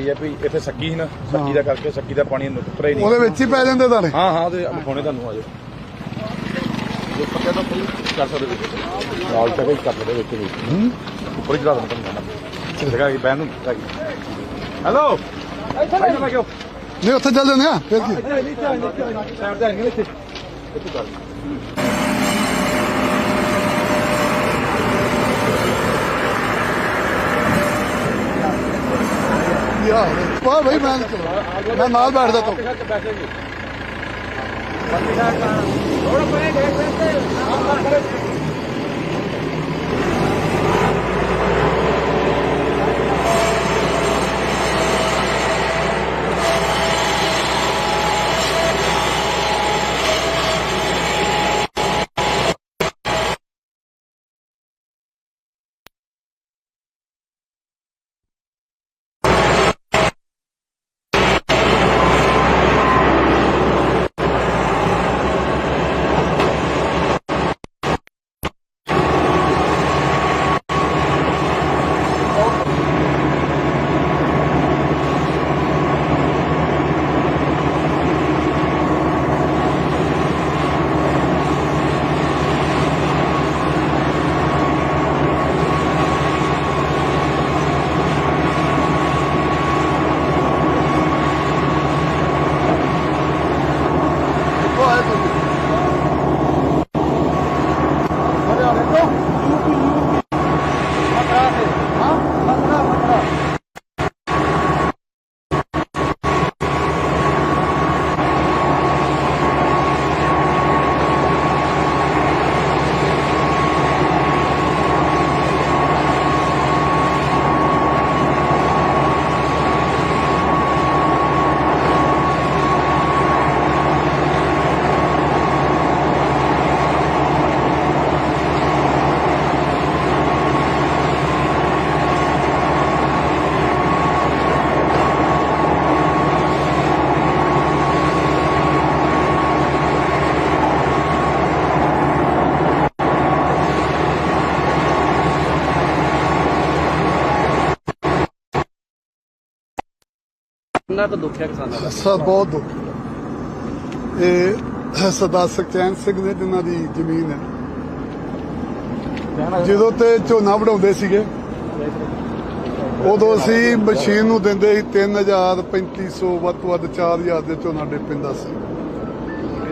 ਇਹ ਹੈ ਵੀ ਇੱਥੇ ਸੱਕੀ ਸੀ ਨਾ ਸੱਕੀ ਦਾ ਕਰਕੇ ਸੱਕੀ ਦਾ ਪਾਣੀ ਉਤਰਿਆ ਹੀ ਨਹੀਂ। ਉਹਦੇ ਵਿੱਚ ਹੀ ਪੈ ਜਾਂਦੇ ਦਾਣੇ? ਹਾਂ ਹਾਂ ਉਹਦੇ ਵਿਖਾਉਣੇ ਤੁਹਾਨੂੰ ਆਜੋ ਜੇ ਪੱਕੇ ਤਾਂ ਕੋਈ ਕਰ ਸਕਦੇ ਵਿੱਚ ਨਾਲ ਤੱਕ ਹੀ ਕਰ ਸਕਦੇ ਵਿੱਚ ਵੀ। ਹੂੰ? ਉੱਪਰ ਹੀ ਦਿੰਦਾ ਤੁਹਾਨੂੰ ਜਗ੍ਹਾ ਹੀ ਬੈਨ ਨੂੰ ਹੈਲੋ? ਇੱਥੇ ਲੈ ਕੇ ਨਹੀਂ ਉੱਥੇ ਚੱਲ ਜਾਂਦੇ ਆ ਫਿਰ ਕੀ? ਸਾਈਡ ਤੇ ਆਣਗੇ ਇੱਥੇ। ਇੱਥੇ ਕਰ ਯਾਰ ਪਾ ਭਾਈ ਮੈਂ। ਮੈਂ ਨਾਲ ਬੈਠਦਾ ਤੂੰ। ਬੈਠੇਗੀ ਕਿੱਥੋਂ ਕਿੰਨਾ ਕੁ ਦੁੱਖ ਹੈ ਕਿਸਾਨਾਂ ਦਾ? ਸਰ ਬਹੁਤ ਦੁੱਖ ਇਹ ਸਰਦਾਰ ਸੁਖਚੈਨ ਸਿੰਘ ਨੇ ਜਿਨ੍ਹਾਂ ਦੀ ਜ਼ਮੀਨ ਹੈ। ਜਦੋਂ ਤੇ ਝੋਨਾ ਵਢਾਉਂਦੇ ਸੀਗੇ ਉਦੋਂ ਅਸੀਂ ਮਸ਼ੀਨ ਨੂੰ ਦਿੰਦੇ ਸੀ 3000 3500 ਵੱਧ ਤੋਂ ਵੱਧ 4000 ਦੇ ਝੋਨਾ ਡੇ ਪੈਂਦਾ ਸੀ।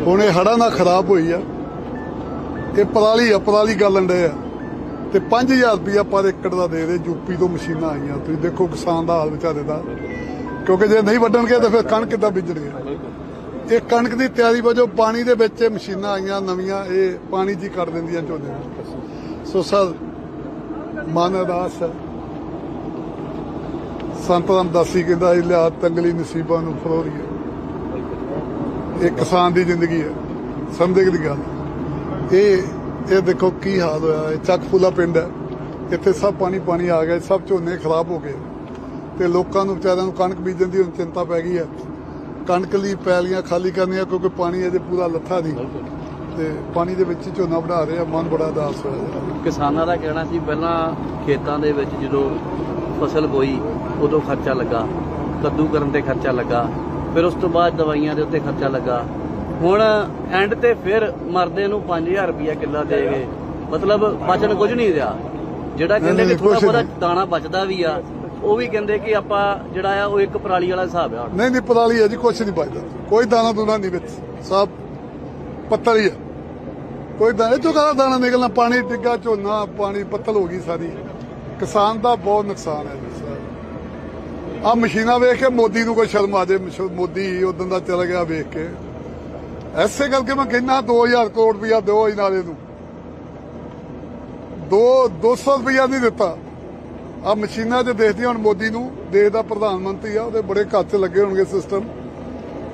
ਹੁਣ ਇਹ ਹੜਾਂ ਨਾਲ ਖਰਾਬ ਹੋਈ ਆ। ਇਹ ਪਰਾਲੀ ਆ ਪਰਾਲੀ ਗਾਲਣ ਡੇ ਆ। ਤੇ 5000 ਰੁਪਇਆ ਪਰ ਏਕੜ ਦਾ ਦੇ ਦੇ ਯੂਪੀ ਤੋਂ ਮਸ਼ੀਨਾਂ ਆਈਆਂ। ਤੁਸੀਂ ਦੇਖੋ ਕਿਸਾਨ ਦਾ ਹਾਲ ਵਿਚਾਰੇ ਦਾ। ਕਿਉਂਕਿ ਜੇ ਨਹੀਂ ਵੱਢਣਗੇ ਤਾਂ ਫਿਰ ਕਣਕ ਕਿੱਦਾਂ ਬੀਜਣਗੇ ਇਹ ਕਣਕ ਦੀ ਤਿਆਰੀ ਵਜੋਂ ਪਾਣੀ ਦੇ ਵਿੱਚ ਮਸ਼ੀਨਾਂ ਆਈਆਂ ਨਵੀਆਂ, ਇਹ ਪਾਣੀ 'ਚ ਹੀ ਕੱਢ ਦਿੰਦੀਆਂ ਝੋਨੇ ਨੂੰ। ਸੋ ਸਰ, ਮਨ ਅਦਾਸ ਸੰਤ ਰਾਮਦਾਸੀ ਕਹਿੰਦਾ, ਇਹ ਲਿਆ ਤੰਗਲੀ ਨਸੀਬਾਂ ਨੂੰ ਫਰੋਰੀਏ ਇਹ ਕਿਸਾਨ ਦੀ ਜ਼ਿੰਦਗੀ ਹੈ। ਸੰਦੇਹ ਦੀ ਗੱਲ। ਇਹ ਇਹ ਦੇਖੋ ਕੀ ਹਾਲ ਹੋਇਆ। ਇਹ ਚੱਕ ਫੁੱਲਾ ਪਿੰਡ ਹੈ। ਇੱਥੇ ਸਭ ਪਾਣੀ ਪਾਣੀ ਆ ਗਿਆ, ਸਭ ਝੋਨੇ ਖਰਾਬ ਹੋ ਗਏ। ਤੇ ਲੋਕਾਂ ਨੂੰ ਵਿਚਾਰਿਆਂ ਨੂੰ ਕਣਕ ਬੀਜਣ ਦੀ ਹੁਣ ਚਿੰਤਾ ਪੈ ਗਈ ਹੈ। ਕਣਕ ਲਈ ਪੈਲੀਆਂ ਖਾਲੀ ਕਰਨੀਆਂ ਕਿਉਂਕਿ ਪਾਣੀ ਅਜੇ ਪੂਰਾ ਲੱਥਾ ਨਹੀਂ। ਤੇ ਪਾਣੀ ਦੇ ਵਿੱਚ ਝੋਨਾ ਵਢਾ ਰਹੇ ਆ ਮਨ ਬੜਾ ਉਦਾਸ ਹੋਇਆ ਕਿਸਾਨਾਂ ਦਾ ਕਹਿਣਾ ਸੀ ਪਹਿਲਾਂ ਖੇਤਾਂ ਦੇ ਵਿੱਚ ਜਦੋਂ ਫਸਲ ਬੋਈ ਉਦੋਂ ਖਰਚਾ ਲੱਗਾ। ਕੱਦੂ ਕਰਨ ਤੇ ਖਰਚਾ ਲੱਗਾ। ਫਿਰ ਉਸ ਤੋਂ ਬਾਅਦ ਦਵਾਈਆਂ ਦੇ ਉੱਤੇ ਖਰਚਾ ਲੱਗਾ। ਹੁਣ ਐਂਡ ਤੇ ਫਿਰ ਮਰਦੇ ਨੂੰ 5000 ਰੁਪਇਆ ਕਿੱਲਾ ਦੇ ਗਏ ਮਤਲਬ ਬਚਣ ਕੁਝ ਨਹੀਂ ਰਿਹਾ। ਜਿਹੜਾ ਕਹਿੰਦੇ ਕਿ ਥੋੜਾ ਬਹੁਤਾ। ਦਾਣਾ ਬਚਦਾ ਵੀ ਆ ਉਹ ਵੀ ਕਹਿੰਦੇ ਕਿ ਆਪਾਂ ਜਿਹੜਾ ਆ, ਉਹ ਇੱਕ ਪਰਾਲੀ ਵਾਲਾ ਹਿਸਾਬ ਆ। ਨਹੀਂ ਨਹੀਂ, ਪਰਾਲੀ ਹੈ ਜੀ, ਕੁਛ ਨਹੀਂ ਬਚਦਾ। ਕੋਈ ਦਾਣਾ ਦੂਣਾ ਨਹੀਂ ਵਿੱਚ, ਸਭ ਪੱਤਲ ਹੀ ਹੈ ਕੋਈ ਦਾਣੇ ਚੋਂ ਕਾਹਦਾ ਦਾਣਾ ਨਿਕਲਣਾ? ਪਾਣੀ ਡਿੱਗਾ, ਝੋਨਾ, ਪਾਣੀ ਪੱਤਲ ਹੋ ਗਈ ਸਾਰੀ। ਕਿਸਾਨ ਦਾ ਬਹੁਤ ਨੁਕਸਾਨ ਹੈ ਆ ਮਸ਼ੀਨਾਂ ਵੇਖ ਕੇ ਮੋਦੀ ਨੂੰ ਕੋਈ ਸ਼ਰਮ ਆ ਜੇ। ਮੋਦੀ ਉਦੋਂ ਦਾ ਚਲਾ ਗਿਆ ਵੇਖ ਕੇ। ਐਸੇ ਕਰਕੇ ਮੈਂ ਕਹਿੰਦਾ 2000 ਕਰੋੜ ਰੁਪਇਆ ਦਿਓ ਇਹ ਨੂੰ ਦੋ 200 ਰੁਪਇਆ ਨਹੀਂ ਦਿੱਤਾ। ਆ ਮਸ਼ੀਨਾਂ 'ਚ ਦੇਖਦੀਆਂ ਹੁਣ ਮੋਦੀ ਨੂੰ ਦੇਸ਼ ਦਾ ਪ੍ਰਧਾਨ ਮੰਤਰੀ ਆ ਉਹਦੇ ਬੜੇ ਕੱਚ ਲੱਗੇ ਹੋਣਗੇ ਸਿਸਟਮ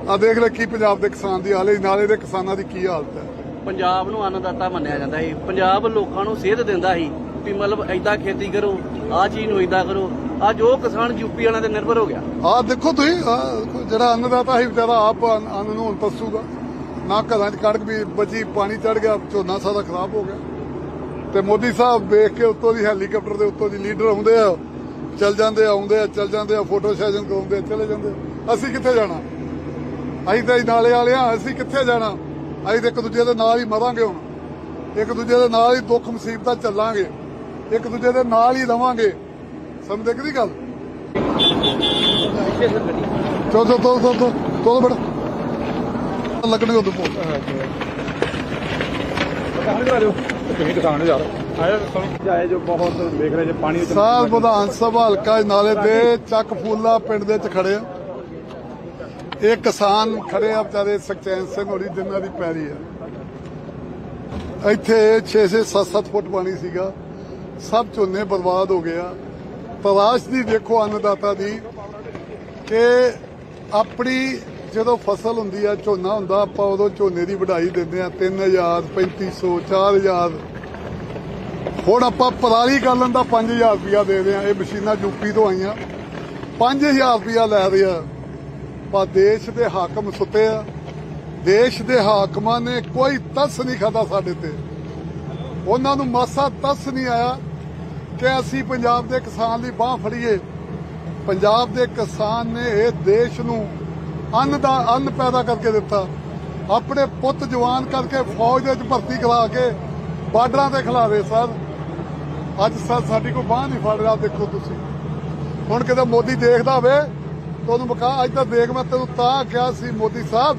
ਆ ਦੇਖ ਲੈ ਕੀ ਪੰਜਾਬ ਦੇ ਕਿਸਾਨ ਦੀ ਹਾਲੇ ਨਾਲੇ ਦੇ ਕਿਸਾਨਾਂ ਦੀ ਕੀ ਹਾਲਤ ਹੈ। ਪੰਜਾਬ ਨੂੰ ਅੰਨਦਾਤਾ ਮੰਨਿਆ ਜਾਂਦਾ ਸੀ। ਪੰਜਾਬ ਲੋਕਾਂ ਨੂੰ ਸੇਧ ਦਿੰਦਾ ਸੀ ਵੀ ਮਤਲਬ ਐਦਾਂ ਖੇਤੀ ਕਰੋ ਆਹ ਚੀਜ਼ ਨੂੰ ਐਦਾਂ ਕਰੋ। ਅੱਜ ਉਹ ਕਿਸਾਨ ਯੂਪੀ ਵਾਲਿਆਂ ਤੇ ਨਿਰਭਰ ਹੋ ਗਿਆ। ਆ ਦੇਖੋ ਤੁਸੀਂ ਆਹ ਜਿਹੜਾ ਅੰਨਦਾਤਾ ਸੀ ਵਿਚਾਰਾ ਆਪ ਅੰਨ ਅੰਨ ਨੂੰ ਹੁਣ ਪਸੂਗਾ। ਨਾ ਘਰਾਂ 'ਚ ਕਣਕ ਵੀ ਬਚੀ ਪਾਣੀ ਚੜ ਗਿਆ ਝੋਨਾ ਸਾਰਾ ਖਰਾਬ ਹੋ ਗਿਆ। ਤੇ ਮੋਦੀ ਸਾਹਿਬ ਵੇਖ ਕੇ ਉੱਤੋਂ ਦੀ ਹੈਲੀਕਾਪਟਰ ਦੇ ਉੱਤੋਂ ਦੀ ਲੀਡਰ ਆਉਂਦੇ ਆ, ਚੱਲ ਜਾਂਦੇ ਆਉਂਦੇ ਆ, ਚੱਲ ਜਾਂਦੇ ਆ, ਫੋਟੋ ਸੈਸ਼ਨ ਕਰਾਉਂਦੇ ਚਲੇ ਜਾਂਦੇ ਅਸੀਂ ਕਿੱਥੇ ਜਾਣਾ? ਅਸੀਂ ਤਾਂ ਨਾਲੇ ਵਾਲੇ ਆ ਅਸੀਂ ਕਿੱਥੇ ਜਾਣਾ? ਅਸੀਂ ਤਾਂ ਇੱਕ ਦੂਜੇ ਦੇ ਨਾਲ ਹੀ ਮਰਾਂਗੇ ਹੁਣ। ਇੱਕ ਦੂਜੇ ਦੇ ਨਾਲ ਹੀ ਦੁੱਖ ਮੁਸੀਬਤਾਂ ਚੱਲਾਂਗੇ। ਇੱਕ ਦੂਜੇ ਦੇ ਨਾਲ ਹੀ ਰਵਾਂਗੇ। ਸਮਝਦੇ ਕਿ ਨਹੀਂ ਗੱਲ? ਚੋ ਚੋ ਤੋ ਤੋ ਤੋ ਬੜਾ ਲੱਗਣੇ ਉਦੋਂ ਪੋ ਤੁਸੀਂ ਕਿਸਾਨ ਯਾਰ। ਆਇਆ ਸੁਣ। ਜਾਏ ਜੋ ਬਹੁਤ ਦੇਖ ਰਹੇ ਜੇ ਪਾਣੀ ਵਿੱਚ ਵਿਧਾਨ ਸਭਾ ਹਲਕਾ ਨਾਲੇ ਦੇ ਚੱਕ ਫੂਲਾ ਪਿੰਡ ਦੇ ਵਿੱਚ ਖੜੇ ਆ। ਇਹ ਕਿਸਾਨ ਖੜੇ ਆ ਵਿਚਾਰੇ ਸੁਖਚੈਨ ਸਿੰਘ ਹੋਰੀ, ਜਿਨ੍ਹਾਂ ਦੀ ਪੈਰੀ ਆ। ਇੱਥੇ 6-6 7-7 ਫੁੱਟ ਪਾਣੀ ਸੀਗਾ। ਸਭ ਝੋਨੇ ਬਰਬਾਦ ਹੋ ਗਿਆ ਤਲਾਸ਼ ਦੀ ਦੇਖੋ ਅੰਨਦਾਤਾ ਦੀ ਕਿ ਆਪਣੀ ਜਦੋਂ ਫਸਲ ਹੁੰਦੀ ਆ, ਝੋਨਾ ਹੁੰਦਾ, ਆਪਾਂ ਉਦੋਂ ਝੋਨੇ ਦੀ ਵਢਾਈ ਦਿੰਦੇ ਆ 3000 3500 4000 ਹੁਣ ਆਪਾਂ ਪਰਾਲੀ ਕਰਨ ਦਾ 5000 ਰੁਪਇਆ ਦੇ ਰਹੇ ਆ, ਇਹ ਮਸ਼ੀਨਾਂ ਯੂਪੀ ਤੋਂ ਆਈਆਂ। 5000 ਰੁਪਇਆ ਲੈ ਰਹੇ ਆ। ਪਰ ਦੇਸ਼ ਦੇ ਹਾਕਮ ਸੁੱਤੇ ਆ। ਦੇਸ਼ ਦੇ ਹਾਕਮਾਂ ਨੇ ਕੋਈ ਤਸ ਨਹੀਂ ਖਾਦਾ ਸਾਡੇ ਤੇ। ਉਹਨਾਂ ਨੂੰ ਮਾਸਾ ਤਸ ਨਹੀਂ ਆਇਆ ਕਿ ਅਸੀਂ ਪੰਜਾਬ ਦੇ ਕਿਸਾਨ ਦੀ ਬਾਹ ਫੜੀਏ। ਪੰਜਾਬ ਦੇ ਕਿਸਾਨ ਨੇ ਇਹ ਦੇਸ਼ ਨੂੰ ਅੰਨ ਦਾ ਅੰਨ ਪੈਦਾ ਕਰਕੇ ਦਿੱਤਾ। ਆਪਣੇ ਪੁੱਤ ਜਵਾਨ ਕਰਕੇ ਫੌਜ ਦੇ ਵਿੱਚ ਭਰਤੀ ਕਰਾ ਕੇ ਬਾਰਡਰਾਂ ਤੇ ਖਿਲਾਰੇ ਸਰ। ਅੱਜ ਸਰ ਸਾਡੀ ਕੋਈ ਬਾਹ ਨਹੀਂ ਫੜ ਰਿਹਾ, ਦੇਖੋ ਤੁਸੀਂ। ਹੁਣ ਕਿਤੇ ਮੋਦੀ ਦੇਖਦਾ ਹੋਵੇ, ਤਾਂ ਬਕਾ ਅੱਜ ਤਾਂ ਦੇਖ ਮੈਂ ਤੈਨੂੰ ਤਾਂ ਕਿਹਾ ਸੀ ਮੋਦੀ ਸਾਹਿਬ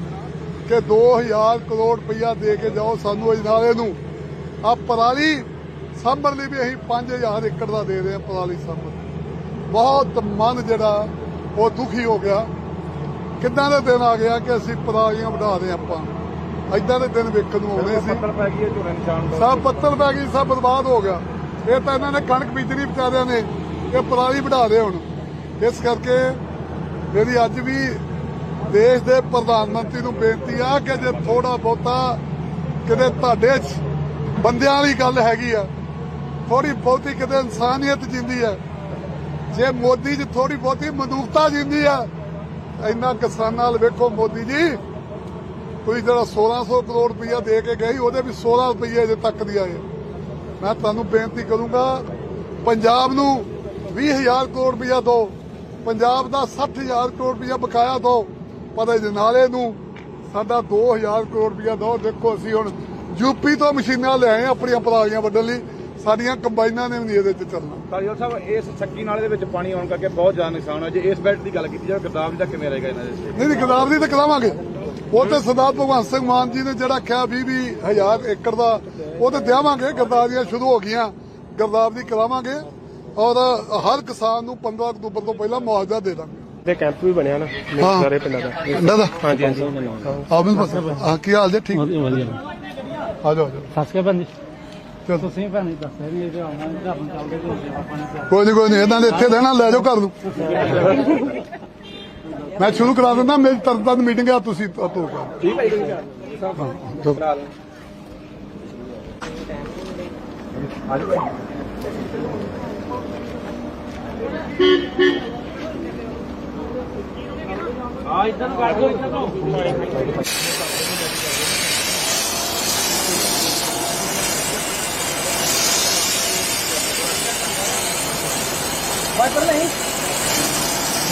ਕਿ 2000 ਕਰੋੜ ਰੁਪਈਆ ਦੇ ਕੇ ਜਾਓ ਸਾਨੂੰ ਅਜਨਾਲੇ ਨੂੰ। ਆ ਪਰਾਲੀ ਸਾਂਭਣ ਲਈ ਵੀ ਅਸੀਂ 5000 ਏਕੜ ਦਾ ਦੇ ਰਹੇ ਹਾਂ, ਪਰਾਲੀ ਸਾਂਭਣ। ਬਹੁਤ ਮਨ ਜਿਹੜਾ, ਉਹ ਦੁਖੀ ਹੋ ਗਿਆ। ਕਿੱਦਾਂ ਦੇ ਦਿਨ ਆ ਗਿਆ ਕਿ ਅਸੀਂ ਪਰਾਲੀਆਂ ਵਧਾ ਹਾਂ ਆਪਾਂ? ਐਦਾਂ ਦੇ ਦਿਨ ਵੇਖਣ ਨੂੰ ਆਉਣੇ ਸੀ। ਪੱਤਰ ਪੈ ਗਈ ਹੈ ਝੋਨੇ ਨਿਸ਼ਾਨ ਤੋਂ। ਸਭ ਪੱਤਲ ਪੈ ਗਈ ਸਭ ਬਰਬਾਦ ਹੋ ਗਿਆ। ਇਹ ਤਾਂ ਇਹਨਾਂ ਨੇ ਕਣਕ ਬੀਜਣੀ ਵਿਚਾਰਿਆਂ ਨੇ। ਇਹ ਪਰਾਲੀ ਵਧਾ ਦੇ ਹੁਣ। ਇਸ ਕਰਕੇ ਮੇਰੀ ਅੱਜ ਵੀ ਦੇਸ਼ ਦੇ ਪ੍ਰਧਾਨ ਮੰਤਰੀ ਨੂੰ ਬੇਨਤੀ ਆ ਕਿ ਜੇ ਥੋੜਾ ਬਹੁਤਾ ਕਿਤੇ ਤੁਹਾਡੇ 'ਚ ਬੰਦਿਆਂ ਵਾਲੀ ਗੱਲ ਹੈਗੀ ਆ ਥੋੜੀ ਬਹੁਤੀ ਕਿਤੇ ਇਨਸਾਨੀਅਤ ਜਿੰਦੀ ਆ ਜੇ ਮੋਦੀ 'ਚ ਥੋੜੀ ਬਹੁਤੀ ਮਨੁੱਖਤਾ ਜਿੰਦੀ ਆ ਇੰਨਾ ਕਿਸਾਨਾਂ ਨਾਲ ਵੇਖੋ ਮੋਦੀ ਜੀ, ਤੁਸੀਂ ਜਿਹੜਾ 1600 ਕਰੋੜ ਰੁਪਈਆ ਦੇ ਕੇ ਗਏ ਉਹਦੇ ਵੀ 16 ਰੁਪਈਏ ਅਜੇ ਤੱਕ ਦੀ ਆਏ। ਮੈਂ ਤੁਹਾਨੂੰ ਬੇਨਤੀ ਕਰੂੰਗਾ, ਪੰਜਾਬ ਨੂੰ 20000 ਕਰੋੜ ਰੁਪਇਆ ਦਿਓ, ਪੰਜਾਬ ਦਾ 60000 ਕਰੋੜ ਰੁਪਇਆ ਬਕਾਇਆ ਦਿਓ, ਪਰ ਇਹ ਨਾਲੇ ਨੂੰ ਸਾਡਾ 2000 ਕਰੋੜ ਰੁਪਇਆ ਦਿਓ। ਦੇਖੋ ਅਸੀਂ ਹੁਣ ਯੂਪੀ ਤੋਂ ਮਸ਼ੀਨਾਂ ਲਿਆਏ ਹਾਂ, ਆਪਣੀਆਂ ਪਰਾਲੀਆਂ ਵੱਢਣ ਲਈ। ਸਾਡੀਆਂ ਕੰਬਾਈਨਾਂ ਨੇ ਵੀ ਨਹੀਂ ਇਹਦੇ 'ਚ ਚੱਲਣਾ। ਕਾਲੀਆ ਸਾਹਿਬ ਇਸ ਛੱਕੀ ਨਾਲੇ ਦੇ ਵਿੱਚ ਪਾਣੀ ਆਉਣ ਕਰਕੇ ਬਹੁਤ ਜ਼ਿਆਦਾ ਨੁਕਸਾਨ ਹੋਇਆ। ਜੇ ਇਸ ਬੈਲਟ ਦੀ ਗੱਲ ਕੀਤੀ ਜਾਵੇ ਗਰਦਾਵਰੀ ਦਾ ਕਿਵੇਂ ਰਹੇਗਾ ਇਹਨਾਂ ਦੇ ਨਹੀਂ ਨਹੀਂ ਗਦਾਵ ਦੀ ਤਾਂ ਕਰਾਵਾਂਗੇ। ਉਹ ਤੇ ਸਰਦਾਰ ਭਗਵੰਤ ਸਿੰਘ ਮਾਨ ਜੀ ਨੇ ਜਿਹੜਾ ਕਿਹਾ 20 ਵੀਹ ਹਜ਼ਾਰ ਏਕੜ ਦਾ ਉਹ ਤੇ ਦੇਵਾਂਗੇ ਗਰਦਾਵਰੀਆਂ ਸ਼ੁਰੂ ਹੋ ਗਈਆਂ। ਗਰਦਾਵ ਦੀ ਕਰਾਵਾਂਗੇ ਔਰ ਹਰ ਕਿਸਾਨ ਨੂੰ 15 ਅਕਤੂਬਰ ਤੋਂ ਪਹਿਲਾਂ ਮੁਆਵਜ਼ਾ ਦੇ ਦਾਂਗੇ। ਦੇ ਕੈਂਪ ਵੀ ਬਣਿਆ ਨਾ ਹਾਂ। ਸਾਰੇ ਪਿੰਡਾਂ ਦਾ। ਦਾਦਾ ਹਾਂਜੀ ਹਾਂਜੀ। ਆਵੇਂ ਬਸ ਹਾਂ ਕੀ ਹਾਲ ਜੀ? ਠੀਕ? ਵਧੀਆ ਵਧੀਆ। ਆ ਜਾਓ ਆ ਜਾਓ। ਬੰਦੀ ਚਲੋ। ਤੁਸੀਂ ਭੈਣ ਜੀ ਦੱਸਿਆ ਨਹੀਂ ਇਹਦੇ ਆਉਣਾ ਇਹਦਾ ਆਪਾਂ ਚੱਲਦੇ ਤੇ ਸੇਵਾ ਪਾਣੀ ਤੇ ਕੋਈ ਨਹੀਂ ਕੋਈ ਨਹੀਂ ਇਹਨਾਂ ਦੇ ਇੱਥੇ ਰਹਿਣਾ ਲੈ ਜਾਓ ਘਰ ਨੂੰ। ਮੈਂ ਸ਼ੁਰੂ ਕਰਾ ਦਿੰਦਾ ਮੇਰੀ ਤਰਤਾਂ ਮੀਟਿੰਗ ਆ ਤੁਸੀਂ ਤੋਂ ਕਰ। ਠੀਕ ਹੈ ਜੀ ਆ। ਇਧਰ ਨੂੰ ਕੱਢ ਦੋ ਇਧਰ ਨੂੰ।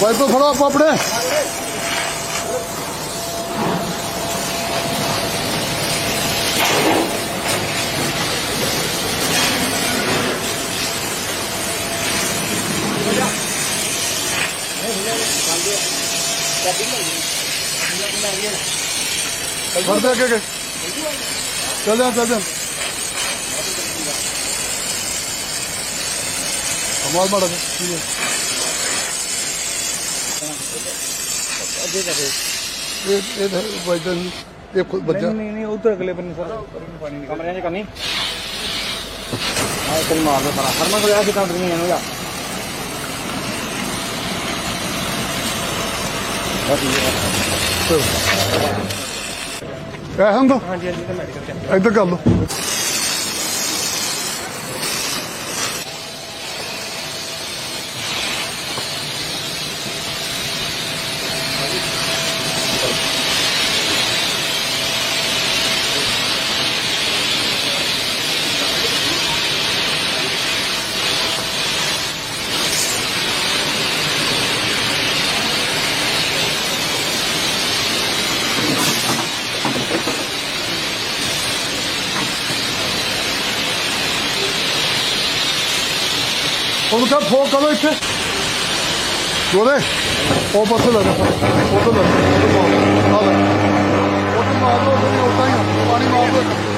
ਵਾਈਪਰ ਫੜੋ ਆਪੋ ਆਪਣੇ ਫੜ ਦੇ ਅੱਗੇ ਅੱਗੇ ਜਾ ਜਾ ਅਮਾਲ ਮਾੜਾ ਜਿਹਾ, ਠੀਕ ਹੈ ਇਹ ਇਹ ਵਜਨ ਇਹ ਖੁਦ ਬੱਚਾ। ਨਹੀਂ ਨਹੀਂ ਉਧਰ ਅਗਲੇ ਬੰਨੇ ਸਰ। ਪਾਣੀ ਨਹੀਂ ਕਮਰਿਆਂ 'ਚ ਕਰਨੀ ਆ ਤੈਨੂੰ ਮਾਰ ਦੋ ਸਾਰਾ। ਹਰਮਨ ਕੋਲ ਆ ਸੀ ਕੰਮ ਨਹੀਂ ਇਹਨੂੰ ਜਾ ਕਹਿਣ ਦੋ। ਹਾਂਜੀ ਹਾਂਜੀ ਤੇ ਮੈਡੀਕਲ ਕੈਂਪ ਇੱਧਰ ਕਰ ਲਓ। ਉਹਨੂੰ ਕਹ ਫੋਕ ਕਰੋ ਇੱਥੇ ਗੋਰੇ ਉਹ ਪਾਸੇ ਲੈ ਜਾ ਉਹ ਤੋਂ ਲੈ ਜਾ ਉਹ ਲੈ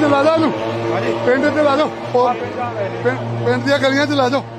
ਤੋਂ ਲਾ ਜਾ ਉਹਨੂੰ ਪਿੰਡ 'ਚ ਲਾ ਉਹ ਪਿੰਡ ਦੀਆਂ ਗਲੀਆਂ 'ਚ ਲਾ ਜਾਓ